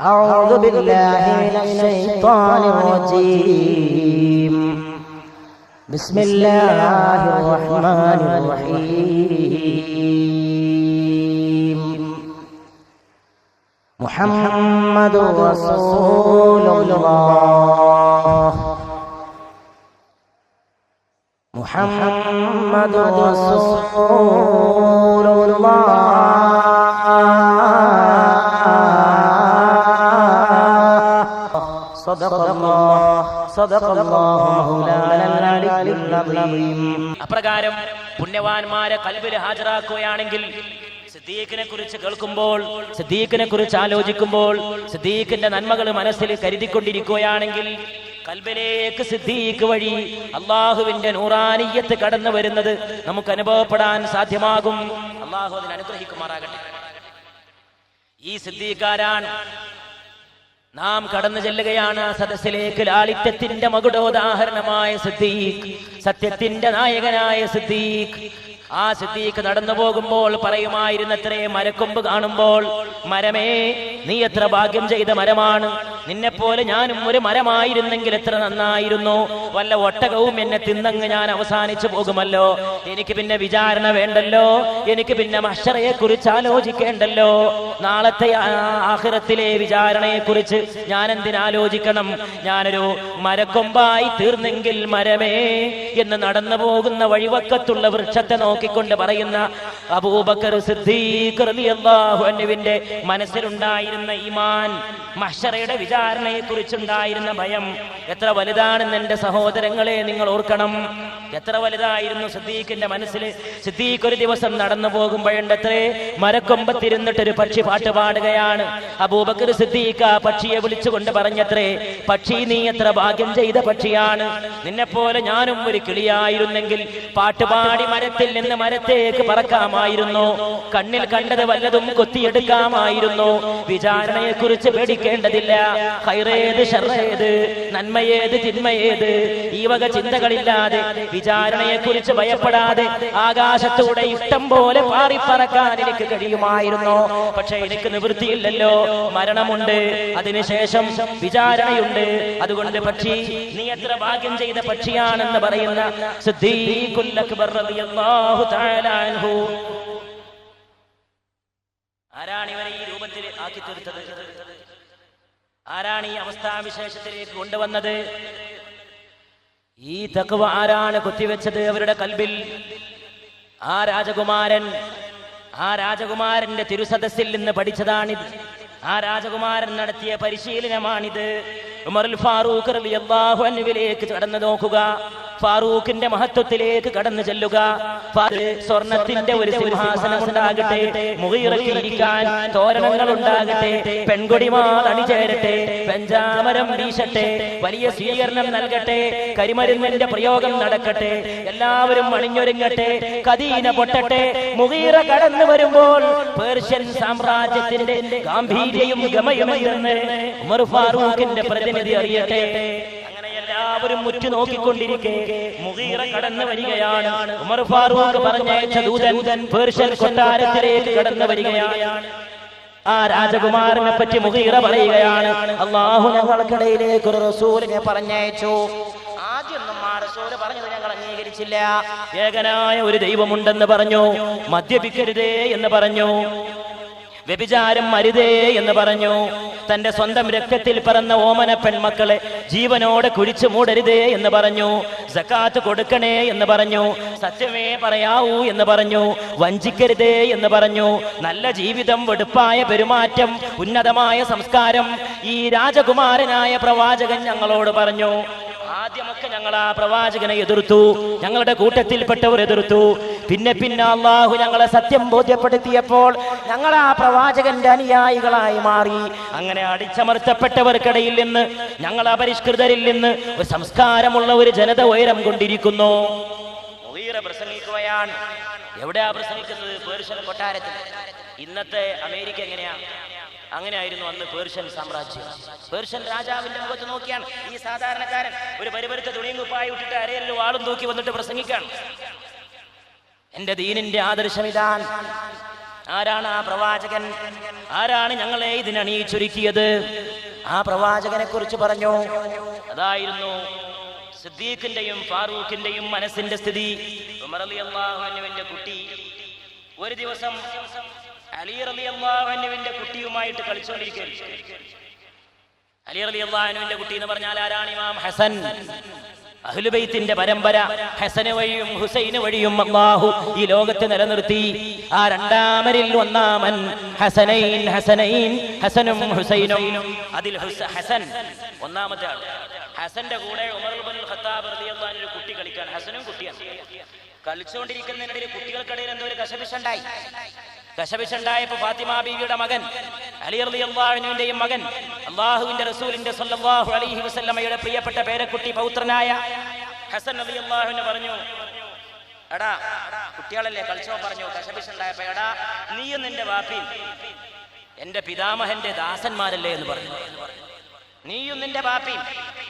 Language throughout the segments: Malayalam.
أعوذ بالله من الشيطان الرجيم. بسم الله الرحمن الرحيم. محمد رسول الله. محمد رسول الله. അപ്രകാരം പുണ്യവാന്മാരെ കൽബിൽ ഹാജരാക്കുകയാണെങ്കിൽ സിദ്ദീഖിനെ കുറിച്ച് കേൾക്കുമ്പോൾ സിദ്ദീഖിനെ കുറിച്ച് ആലോചിക്കുമ്പോൾ സിദ്ദീഖിന്റെ നന്മകൾ മനസ്സിൽ കരുതിക്കൊണ്ടിരിക്കുകയാണെങ്കിൽ കൽബിലേക്ക് സിദ്ദീഖ് വഴി അള്ളാഹുവിന്റെ നൂറാനീയത്ത് കടന്നു വരുന്നത് നമുക്ക് അനുഭവപ്പെടാൻ സാധ്യമാകും. അള്ളാഹു അതിന് അനുഗ്രഹിക്കുമാറാകട്ടെ. ഈ സിദ്ദീഖാരാണ് നാം കടന്നു ചെല്ലുകയാണ് ആ സദസ്സിലേക്ക് ലാളിത്യത്തിന്റെ മകുടോദാഹരണമായ സിദ്ദീഖ്. സത്യത്തിന്റെ നായകനായ സിദ്ദീഖ്. ആ സിദ്ദീഖ് നടന്നു പോകുമ്പോൾ പറയുമായിരുന്നത്രേ മരക്കൊമ്പ് കാണുമ്പോൾ മരമേ നീ എത്ര ഭാഗ്യം ചെയ്ത മരമാണ്? നിന്നെപ്പോലെ ഞാനും ഒരു മരമായിരുന്നെങ്കിൽ എത്ര നന്നായിരുന്നു? വല്ല ഒട്ടകവും എന്നെ തിന്നങ്ങ് ഞാൻ അവസാനിച്ചു പോകുമല്ലോ. എനിക്ക് പിന്നെ വിചാരണ വേണ്ടല്ലോ. എനിക്ക് പിന്നെ മഷറയെ കുറിച്ച് ആലോചിക്കേണ്ടല്ലോ. നാളത്തെ ആഹ്റത്തിലെ വിചാരണയെ കുറിച്ച് ഞാൻ എന്തിനാലോചിക്കണം ഞാനൊരു മരക്കൊമ്പായി തീർന്നെങ്കിൽ മരമേ എന്ന് നടന്നു പോകുന്ന വഴിവക്കത്തുള്ള വൃക്ഷത്തെ നോക്കിക്കൊണ്ട് പറയുന്ന അബൂബക്കർ സിദ്ദീഖ് റളിയല്ലാഹു അൻഹുവിന്റെ മനസ്സിലുണ്ടായിരുന്ന ഈമാൻ മഹ്ഷറയുടെ വിചാരണയെ കുറിച്ചുണ്ടായിരുന്ന ഭയം എത്ര വലുതാണെന്ന് എന്റെ സഹോദരങ്ങളെ നിങ്ങൾ ഓർക്കണം. എത്ര വലുതായിരുന്നു സിദ്ദീഖിന്റെ മനസ്സിൽ സിദ്ദീഖ് ഒരു ദിവസം നടന്നു പോകുമ്പോഴുണ്ടത്രേ മരക്കൊമ്പത്തിരുന്നിട്ട് ഒരു പക്ഷി പാട്ട് പാടുകയാണ്. അബൂബക്കർ സിദ്ദീഖ് ആ പക്ഷിയെ വിളിച്ചുകൊണ്ട് പറഞ്ഞത്രേ പക്ഷി നീ എത്ര ഭാഗ്യം ചെയ്ത പക്ഷിയാണ്. നിന്നെപ്പോലെ ഞാനും ഒരു കിളിയായിരുന്നെങ്കിൽ പാട്ടുപാടി മരത്തിൽ നിന്ന് മരത്തേക്ക് പറക്കാമായിരുന്നു കണ്ണിൽ കണ്ടത് വല്ലതും കൊത്തിയെടുക്കാമായിരുന്നു. വിചാരണയെ കുറിച്ച് പേടിക്കേണ്ടതില്ല. ഹൈറേത് ഷർറേത് നന്മയേത് തിന്മയേത് ഈ വക ചിന്തകളില്ലാതെ വിചാരണയെ കുറിച്ച് ഭയപ്പെടാതെ ആകാശത്തൂടെ ഇഷ്ടം പോലെ പാറിപ്പറക്കാൻ എനിക്ക് കഴിയുമായിരുന്നു. പക്ഷെ എനിക്ക് നിവൃത്തിയില്ലല്ലോ. മരണമുണ്ട്. അതിനുശേഷം വിചാരണയുണ്ട്. അതുകൊണ്ട് പക്ഷി നീ എത്ര ഭാഗ്യം ചെയ്ത പക്ഷിയാണെന്ന് പറയുന്ന അക്ബർ തആല അൻഹു ആരാണ് ഇവരെ ഈ രൂപത്തിൽ ആക്കി തീർത്തത്? ആരാണ് ഈ അവസ്ഥാവിശേഷത്തിലേക്ക് കൊണ്ടുവന്നത്? ഈ തക്കുവ ആരാണ് കുത്തിവെച്ചത് അവരുടെ കൽബിൽ? ആ രാജകുമാരൻ ആ രാജകുമാരന്റെ തിരുസദസ്സിൽ നിന്ന് പഠിച്ചതാണിത്. ആ രാജകുമാരൻ നടത്തിയ പരിശീലനമാണിത്. ഉമറുൽ ഫാറൂഖ് റളിയല്ലാഹു അൻഹുവിലേക്ക് കടന്നു നോക്കുക. ഫാറൂഖിന്റെ മഹത്വത്തിലേക്ക് കടന്നു ചെല്ലുക. സ്വർണത്തിന്റെ ഒരു സിംഹാസനം ഉണ്ടാകട്ടെ മുഖിറക്കി ഇരിക്കാൻ തോരണങ്ങൾ ഉണ്ടാകട്ടെ പെൺകൊടിമാൾ അണിചേരട്ടെ പെഞ്ചാമരം വീശട്ടെ വലിയ സ്വീകരണം നൽകട്ടെ കരിമരുന്നിന്റെ പ്രയോഗം നടക്കട്ടെ എല്ലാവരും അണിഞ്ഞൊരുങ്ങട്ടെ കദീന പൊട്ടട്ടെ മുഖീറ കടന്നു വരുമ്പോൾ പേർഷ്യൻ സാമ്രാജ്യത്തിന്റെ ഗാംഭീര്യയും ഗമയുമെന്ന് ഉമർ ഫാറൂഖിന്റെ പ്രതിനിധി അറിയട്ടെ. എല്ലാവരും മുറ്റു നോക്കിക്കൊണ്ടിരിക്കെ. മുഗീറ കടന്നു വരികയാണ്. ഉമർ ഫാറൂഖ് പറഞ്ഞയച്ച ദൂതൻ പേർഷ്യൻ കൊട്ടാരത്തിലേക്ക് കടന്നു വരികയാണ്. ആ രാജകുമാരനെ പറ്റി മുഗീറ പറയുകയാണ്. അള്ളാഹു ഞങ്ങൾക്കിടയിലേക്ക് ഒരു റസൂലിനെ പറഞ്ഞയച്ചു. ആദ്യമൊന്നും ആ റസൂൽ പറഞ്ഞത് ഞങ്ങൾ അംഗീകരിച്ചില്ല. ഏകനായ ഒരു ദൈവമുണ്ടെന്ന് പറഞ്ഞു. മദ്യപിക്കരുതേ എന്ന് പറഞ്ഞു. വ്യഭിചാരം അരുതേ എന്ന് പറഞ്ഞു. തന്റെ സ്വന്തം രക്തത്തിൽ പറന്ന ഓമന പെൺമക്കളെ ജീവനോടെ കുഴിച്ചു മൂടരുതേ എന്ന് പറഞ്ഞു. സക്കാത്ത് കൊടുക്കണേ എന്ന് പറഞ്ഞു. സത്യമേ പറയാവൂ എന്ന് പറഞ്ഞു. വഞ്ചിക്കരുതേ എന്ന് പറഞ്ഞു. നല്ല ജീവിതം വെടുപ്പായ പെരുമാറ്റം ഉന്നതമായ സംസ്കാരം ഈ രാജകുമാരനായ പ്രവാചകൻ ഞങ്ങളോട് പറഞ്ഞു. ആദ്യമൊക്കെ ഞങ്ങൾ ആ പ്രവാചകനെ എതിർത്തു. ഞങ്ങളുടെ കൂട്ടത്തിൽപ്പെട്ടവർ എതിർത്തു. പിന്നെ പിന്നെ അള്ളാഹു ഞങ്ങളെ സത്യം ബോധ്യപ്പെടുത്തിയപ്പോൾ ഞങ്ങൾ ആ പ്രവാചകന്റെ അനുയായികളായി മാറി. അങ്ങനെ അടിച്ചമർത്തപ്പെട്ടവർക്കിടയിൽ നിന്ന് ഞങ്ങൾ അപരിഷ്കൃതരിൽ നിന്ന് ഒരു സംസ്കാരമുള്ള ഒരു ജനത ഉയരം കൊണ്ടിരിക്കുന്നു. പ്രസംഗിക്കുകയാണ്. എവിടെയാ പ്രസംഗിക്കുന്നത്? പേർഷ്യൻ കൊട്ടാരത്തിൽ. ഇന്നത്തെ അമേരിക്ക എങ്ങനെയാ? അങ്ങനെയായിരുന്നു അന്ന് പേർഷ്യൻ സാമ്രാജ്യം. പേർഷ്യൻ രാജാവിന്റെ മുഖത്ത് നോക്കിയാണ് ഈ സാധാരണക്കാരൻ ഒരു പരിപരുത്ത തുണിയും കുപ്പായി വിട്ടിട്ട് അരയല്ലോ വാളും തൂക്കി വന്നിട്ട് പ്രസംഗിക്കാണ് എന്റെ ദീനിന്റെ ആദർശം ഇതാൻ ആരാണ് ആ പ്രവാചകൻ? ആരാണ് ഞങ്ങളെ ഇതിനണിയിച്ചൊരുക്കിയത് ആ പ്രവാചകനെ കുറിച്ച് പറഞ്ഞു. അതായിരുന്നു സിദ്ദീഖിന്റെയും ഫാറൂഖിന്റെയും മനസ്സിന്റെ സ്ഥിതി. ഉമർ കുട്ടി ഒരു ദിവസം അലി അലി അള്ളാഹുവിന്റെ കുട്ടിയുമായിട്ട് കളിച്ചുകൊണ്ടിരിക്കും അലി അലി അള്ളാഹുവിന്റെ കുട്ടി എന്ന് പറഞ്ഞാൽ ആരാണ്? ഇമാം ഹസൻ. അഹ്ലുബൈത്തിന്റെ പരമ്പര. ഹസന് വഴിയും ഹുസൈന് വഴിയും അള്ളാഹു ഈ ലോകത്ത് നിലനിർത്തി. ആ രണ്ടാമരിൽ ഒന്നാമൻ ഹസനൈൻ ഹസനൈൻ ഹസനും ഹുസൈനും. അതിൽ ഹുസ- ഹസൻ ഒന്നാമത്തെ ആൾ ഹസന്റെ കൂടെ ഉമർ ഖത്താബ് ഒരു കുട്ടി കളിക്കാൻ ഹസനും കുട്ടിയാണ്. കളിച്ചുകൊണ്ടിരിക്കുന്നതിനിടയിൽ കുട്ടികൾക്കിടയിൽ എന്തോ ഒരു കശപിശുണ്ടായി. കശപിശുണ്ടായപ്പോ ഫാത്തിമ ബീവിയുടെ മകൻ അലി അലി അള്ളാഹുവിന്റെയും മകൻ അള്ളാഹുവിന്റെ റസൂലിന്റെ സല്ലാഹു അലഹി വസ്ലമ്മയുടെ പ്രിയപ്പെട്ട പേരക്കുട്ടി പൗത്രനായ ഹസൻ അലി അള്ളാഹുവിന് പറഞ്ഞു എടാ കുട്ടികളല്ലേ കളിച്ചോ പറഞ്ഞു കശപിശുണ്ടായപ്പോ എടാ നീയും നിന്റെ വാപ്പി എന്റെ പിതാമഹന്റെ ദാസന്മാരല്ലേ എന്ന് പറഞ്ഞു. നീയും നിന്റെ ബാപ്പയും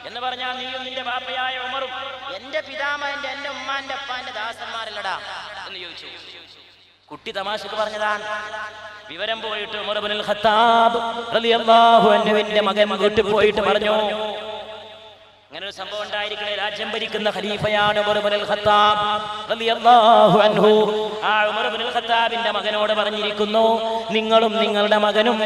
എന്ന് പറഞ്ഞാൽ നീയും നിന്റെ ബാപ്പയായ ഉമറും എന്റെ പിതാമഹന്റെ എന്റെ ഉമ്മാന്റെ അപ്പാന്റെ ദാസന്മാരല്ലടാ? എന്ന് ചോദിച്ചു. കുട്ടി തമാശക്ക് പറഞ്ഞതാണ്. വിവരം പോയിട്ട് ഉമർ ഇബ്നുൽ ഖത്താബ് റളിയല്ലാഹു അൻഹുവിന്റെ മകൻ വീട്ടിൽ പോയിട്ട് പറഞ്ഞു. അങ്ങനെ ഒരു സംഭവം ഉണ്ടായിരിക്കണേ. രാജ്യം ഭരിക്കുന്ന ഖലീഫയാണ് ഉമർ ഇബ്നുൽ ഖത്താബ്. ഖത്താബിന്റെ മകനോട് പറഞ്ഞിരിക്കുന്നു നിങ്ങളും നിങ്ങളുടെ മകനും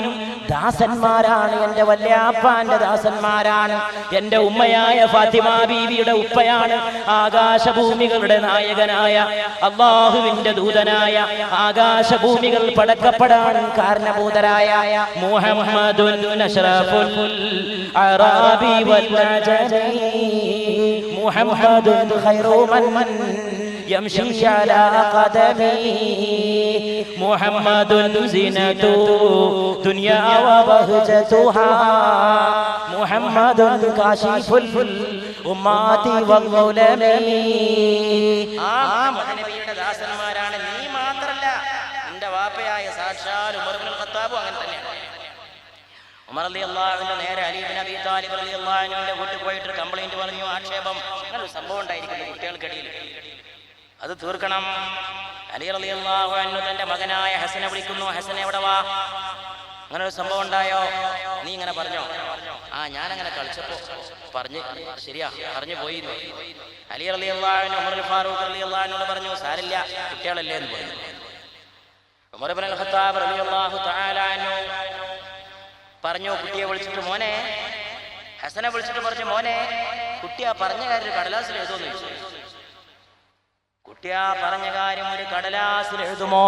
ദാസന്മാരാണ്. എന്റെ വല്യാപ്പാന്റെ ദാസന്മാരാണ്. എന്റെ ഉമ്മയായ ഫാത്തിമ ബീവിയുടെ ഉപ്പയാണ്. ആകാശഭൂമികളുടെ നായകനായ അള്ളാഹുവിന്റെ ദൂതനായ ആകാശഭൂമികൾ പടക്കപ്പെടാൻ കാരണഭൂതരായ മുഹമ്മദുൻ അഷ്റഫുൽ അറാബി വൽ محمد خير من يمشي على قدمه محمد زينة دنيا وبهجتها محمد كاشف الأمات والظلم ആ മഹനബിയുടെ ദാസന്മാരാണ് നീ മാത്രല്ല നിന്റെ വാപ്പയായ സാക്ഷാൽ ഉമർ ഇബ്നുൽ ഖത്താബും അങ്ങനെ തന്നെയാണ് ഉമർ അലി അള്ളാഹുവിന്റെ നേരെ അലീബിൻ അബി താലിബ് അലി അള്ളാഹുവിന്റെ വീട്ടിൽ പോയിട്ട് കംപ്ലൈന്റ് പറഞ്ഞു ആക്ഷേപം അങ്ങനെ ഒരു സംഭവം ഉണ്ടായിരിക്കുന്നു കുട്ടികൾക്കിടയിൽ അത് തീർക്കണം. അലി അലി അള്ളാഹു തന്റെ മകനായ ഹസനെ വിളിക്കുന്നു. ഹസനെ എവിടെ വാ? അങ്ങനെ ഒരു സംഭവം ഉണ്ടായോ? നീ ഇങ്ങനെ പറഞ്ഞോ? ആ ഞാൻ അങ്ങനെ കളിച്ചപ്പോ പറഞ്ഞ് ശരിയാ പറഞ്ഞു പോയി എന്ന്. അലി അലി അള്ളാഹുവിന് ഫാറൂഖ് അലി അള്ളാഹിനോട് പറഞ്ഞു സാരില്ല കുട്ടികളല്ലേ എന്ന് പറഞ്ഞു. ഖത്താബ് പറഞ്ഞു കുട്ടിയെ വിളിച്ചിട്ട് മോനെ ഹസനെ വിളിച്ചിട്ട് പറഞ്ഞു മോനെ കുട്ടിയാ പറഞ്ഞ കാര്യം കടലാസിൽ എഴുതുമെന്ന് ചോദിച്ചു. കുട്ടി ആ പറഞ്ഞ കാര്യം ഒരു കടലാസിൽ എഴുതുമോ?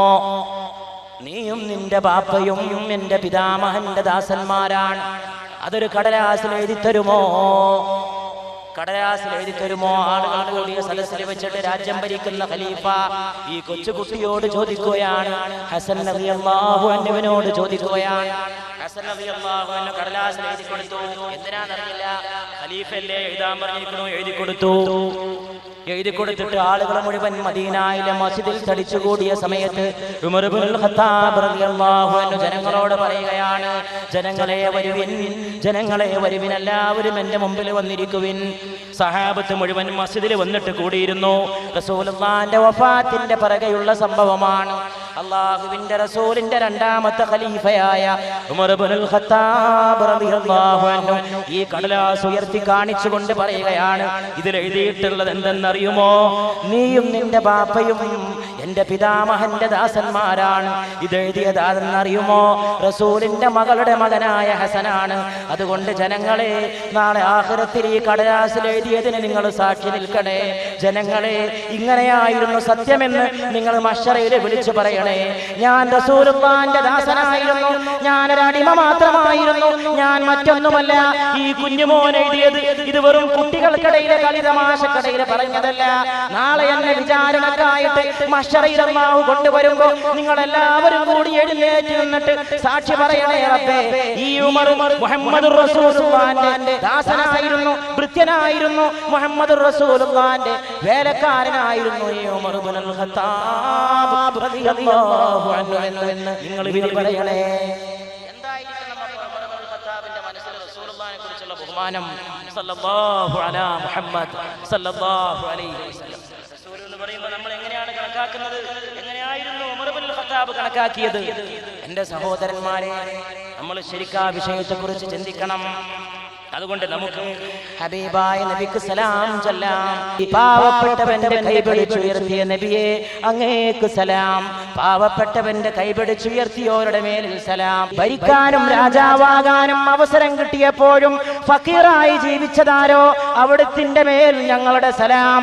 നീയും നിന്റെ പാപ്പയും എന്റെ പിതാമഹന്റെ ദാസന്മാരാണ്. അതൊരു കടലാസിൽ എഴുതി തരുമോ കടലാസിൽ എഴുതി തരുമോ ആളുകൾ കൂടിയ സദസ്സിൽ വെച്ചിട്ട് രാജ്യം ഭരിക്കുന്ന ഖലീഫ ഈ കൊച്ചുകുട്ടിയോട് ചോദിക്കുകയാണ്. ഹസൻ നബി അള്ളാഹു അന്നുവിനോട് ചോദിക്കുകയാണ്. ഹസൻ നബി അള്ളാഹു എന്നെ കടലാസിൽ എഴുതി കൊടുത്തു എന്തിനാണെന്നറിയില്ല ഖലീഫല്ലേ എഴുതാൻ പറഞ്ഞിരിക്കണു എഴുതി കൊടുത്തു എഴുതി കൊടുത്തിട്ട് ആളുകൾ മുഴുവൻ മദീനായിലെ മസ്ജിദിൽ തടിച്ചുകൂടിയ സമയത്ത് ജനങ്ങളോട് പറയുകയാണ് ജനങ്ങളെ വരുവിൻ ജനങ്ങളെ വരുവിൻ എല്ലാവരും എന്റെ മുമ്പിൽ വന്നിരിക്കുവിൻ. സഹാബത്ത് മുഴുവൻ മസ്ജിദിൽ വന്നിട്ട് കൂടിയിരുന്നു. റസൂലുള്ളാന്റെ വഫാത്തിന്റെ പിറകെയുള്ള സംഭവമാണ്. അള്ളാഹുവിന്റെ റസൂലിന്റെ രണ്ടാമത്തെ ഖലീഫയായ ഉമർ ഇബ്നുൽ ഖത്താബ് റളിയല്ലാഹു അൻഹു ഈ കടലാസ് ഉയർത്തി കാണിച്ചുകൊണ്ട് പറയുകയാണ് ഇതിൽ എഴുതിയിട്ടുള്ളത് എന്തെന്നറിയുമോ നീയും നിന്റെ ബാപ്പയും എന്റെ പിതാമഹന്റെ ദാസന്മാരാണ്. ഇത് എഴുതിയതാണെന്നറിയുമോ റസൂലിന്റെ മകളുടെ മകനായ ഹസനാണ്. അതുകൊണ്ട് ജനങ്ങളെ നാളെ ആഹ്റത്തിൽ ഈ കടലാസിൽ എഴുതിയതിന് നിങ്ങൾ സാക്ഷി നിൽക്കണേ. ജനങ്ങളെ ഇങ്ങനെയായിരുന്നു സത്യമെന്ന് നിങ്ങൾ മഷറയിൽ വിളിച്ചു പറയണേ. ഞാൻ റസൂലുള്ളാന്റെ ദാസനായിരുന്നു. ഞാൻ ഒരു അടിമ മാത്രമായിരുന്നു. ഞാൻ മറ്റൊന്നുമല്ല. ഈ കുഞ്ഞുമോൻ എഴുതിയത് ഇത് വെറും കുട്ടികൾക്കിടയിലെ കളിതമാശക്കിടയിൽ പറഞ്ഞതല്ല നാളെ എന്നെ വിചാരണക്കായിട്ട് അള്ളാഹു കൊണ്ടുവരുമ്പോ നിങ്ങൾ എല്ലാവരും കൂടി എഴുന്നേറ്റ് നിന്നിട്ട് സാക്ഷി പറയണേ റബ്ബേ ഈ ഉമർ മുഹമ്മദ് റസൂലുള്ളാന്റെ ദാസനായിരുന്നു ഭൃത്യനായിരുന്നു മുഹമ്മദ് റസൂലുള്ളാന്റെ വേലക്കാരനായിരുന്നു ഈ ഉമർ ഇബ്നുൽ ഖത്താബ് റളിയല്ലാഹു അൻഹു എന്ന് നിങ്ങൾ വിധി പറയണേ. ബഹുമാനം? സല്ലല്ലാഹു അലാ മുഹമ്മദ് സല്ലല്ലാഹു അലൈഹി വസല്ലം റസൂൽ എന്ന് പറയുമ്പോൾ നമ്മൾ എങ്ങനെയാണ് കണക്കാക്കുന്നത് എങ്ങനെയായിരുന്നു ഉമർബിൻ ഖത്താബ് കണക്കാക്കിയത്? എന്റെ സഹോദരന്മാരെ നമ്മൾ ശരിക്കും ആ വിഷയത്തെക്കുറിച്ച് ചിന്തിക്കണം. അതുകൊണ്ട് നമുക്ക് ഹബീബായ നബിക്ക് സലാം ചൊല്ലാം. പാവപ്പെട്ടവന്റെ കൈപിടിച്ചുയർത്തിയ നബിയെ അങ്ങേക്ക് സലാം. പാവപ്പെട്ടവന്റെ കൈപിടിച്ചുയർത്തിയോരുടെ മേലിൽ സലാം. ഭരിക്കാനും രാജാവാകാനും അവസരം കിട്ടിയപ്പോഴും ഫക്കീറായി ജീവിച്ചതാരോ? അവിടുത്തിന്റെ മേൽ ഞങ്ങളുടെ സലാം.